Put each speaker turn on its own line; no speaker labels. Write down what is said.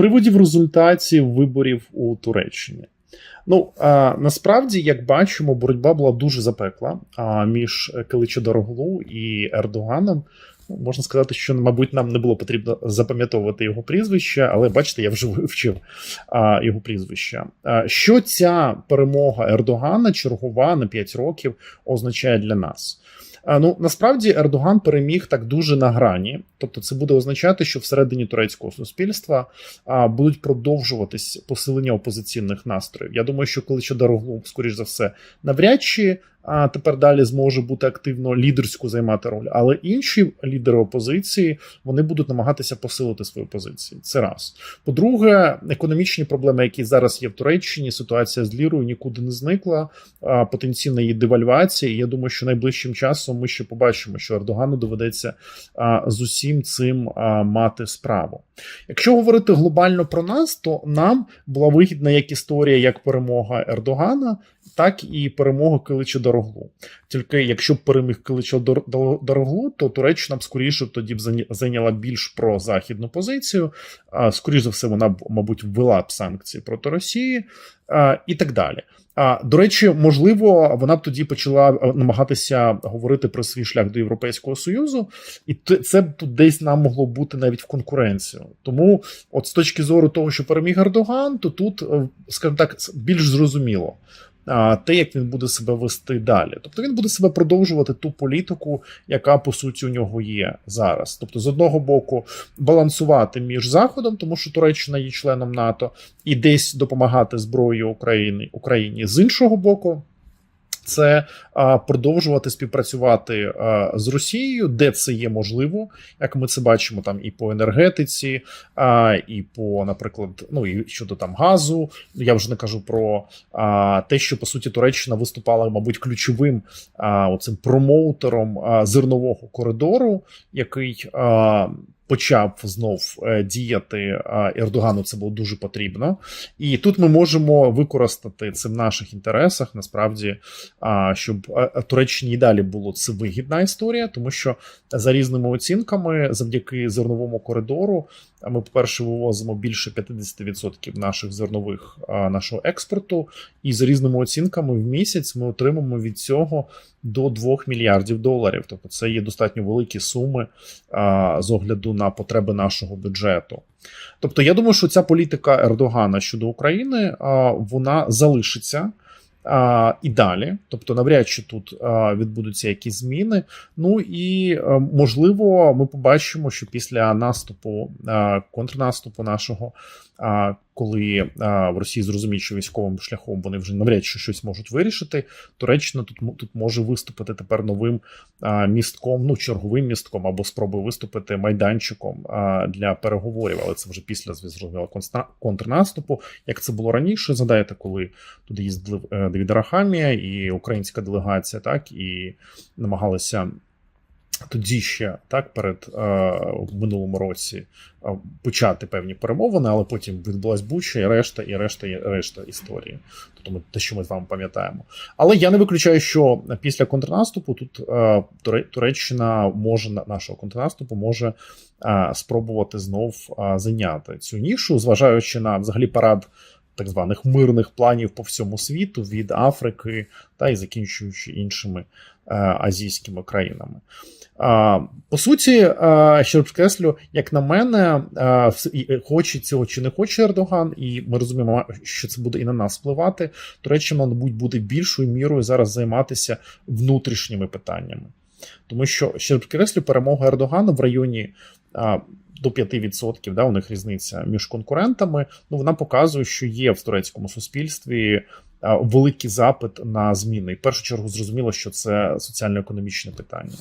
приводів результатів виборів у Туреччині. Ну а, насправді, як бачимо, боротьба була дуже запекла а, між Киличо-Дороглу і Ердоганом. Ну, Можна сказати, що, мабуть, нам не було потрібно запам'ятовувати його прізвище, але бачите, я вже вивчив а, його прізвище. А, що ця перемога Ердогана, чергова на 5 років, означає для нас? А, Ну насправді Ердоган переміг так дуже на грані, тобто це буде означати, що всередині турецького суспільства будуть продовжуватись посилення опозиційних настроїв. Я думаю, що коли Дороглу, скоріш за все, навряд чи а тепер далі зможе бути активно лідерську займати роль. Але інші лідери опозиції вони будуть намагатися посилити свої позиції. Це раз. По-друге, економічні проблеми, які зараз є в Туреччині, ситуація з лірою нікуди не зникла. Потенційна її девальвація. І я думаю, що найближчим часом ми ще побачимо, що Ердогану доведеться з усім цим мати справу. Якщо говорити глобально про нас, то нам була вигідна як історія, як перемога Ердогана, так і перемога Килича Дороглу. Тільки якщо б переміг Килича Дороглу, то Туреччина б скоріше тоді б зайняла більш прозахідну позицію. Скоріше за все, вона б, мабуть, ввела б санкції проти Росії і так далі. А до речі, можливо, вона б тоді почала намагатися говорити про свій шлях до Європейського союзу, і це б тут десь нам могло бути навіть в конкуренцію. Тому, от з точки зору того, що переміг Ердоган, то тут, скажімо так, більш зрозуміло. Те, як він буде себе вести далі, тобто він буде себе продовжувати ту політику, яка по суті у нього є зараз. Тобто, з одного боку, балансувати між заходом, тому що Туреччина є членом НАТО, і десь допомагати зброєю України Україні з іншого боку це а, продовжувати співпрацювати а, з Росією, де це є можливо, як ми це бачимо там і по енергетиці, а, і по, наприклад, ну і щодо там газу. Я вже не кажу про а, те, що по суті Туреччина виступала, мабуть, ключовим а, оцим промоутером а, зернового коридору, який. А, почав знов е, діяти Ердогану, це було дуже потрібно. І тут ми можемо використати це в наших інтересах, насправді, щоб Туреччині і далі було це вигідна історія, тому що за різними оцінками, завдяки зерновому коридору, ми, по-перше, вивозимо більше 50% наших зернових нашого експорту, і за різними оцінками в місяць ми отримаємо від цього до 2 мільярдів доларів. Тобто це є достатньо великі суми з огляду на потреби нашого бюджету. Тобто, я думаю, що ця політика Ердогана щодо України вона залишиться. І далі, тобто, навряд чи тут відбудуться якісь зміни. Ну і а, можливо, ми побачимо, що після наступу контрнаступу нашого коли в Росії зрозуміють, що військовим шляхом вони вже навряд чи щось можуть вирішити. Туреччина тут тут може виступити тепер новим містком, ну черговим містком або спробує виступити майданчиком для переговорів, але це вже після зрозуміло контрнаступу. Як це було раніше? Згадаєте, коли туди їздили е, Давід Рахамія і українська делегація, так і намагалися. Тоді ще так перед е, минулому році е, почати певні перемовини, але потім відбулась Буча і решта, і решта, і решта історії. Тобто ми те, що ми з вами пам'ятаємо. Але я не виключаю, що після контрнаступу тут е, Туреччина може нашого контрнаступу може е, спробувати знов е, зайняти цю нішу, зважаючи на взагалі парад. Так званих мирних планів по всьому світу від Африки та й закінчуючи іншими е, азійськими країнами. По суті, ще раз підкреслю, як на мене, хоче цього чи не хоче Ердоган, і ми розуміємо, що це буде і на нас впливати. Туреччина, мабуть, буде більшою мірою зараз займатися внутрішніми питаннями, тому що ще підкреслю, перемога Ердогана в районі. До 5%, да, у них різниця між конкурентами. Ну вона показує, що є в турецькому суспільстві великий запит на зміни. І в першу чергу зрозуміло, що це соціально-економічне питання.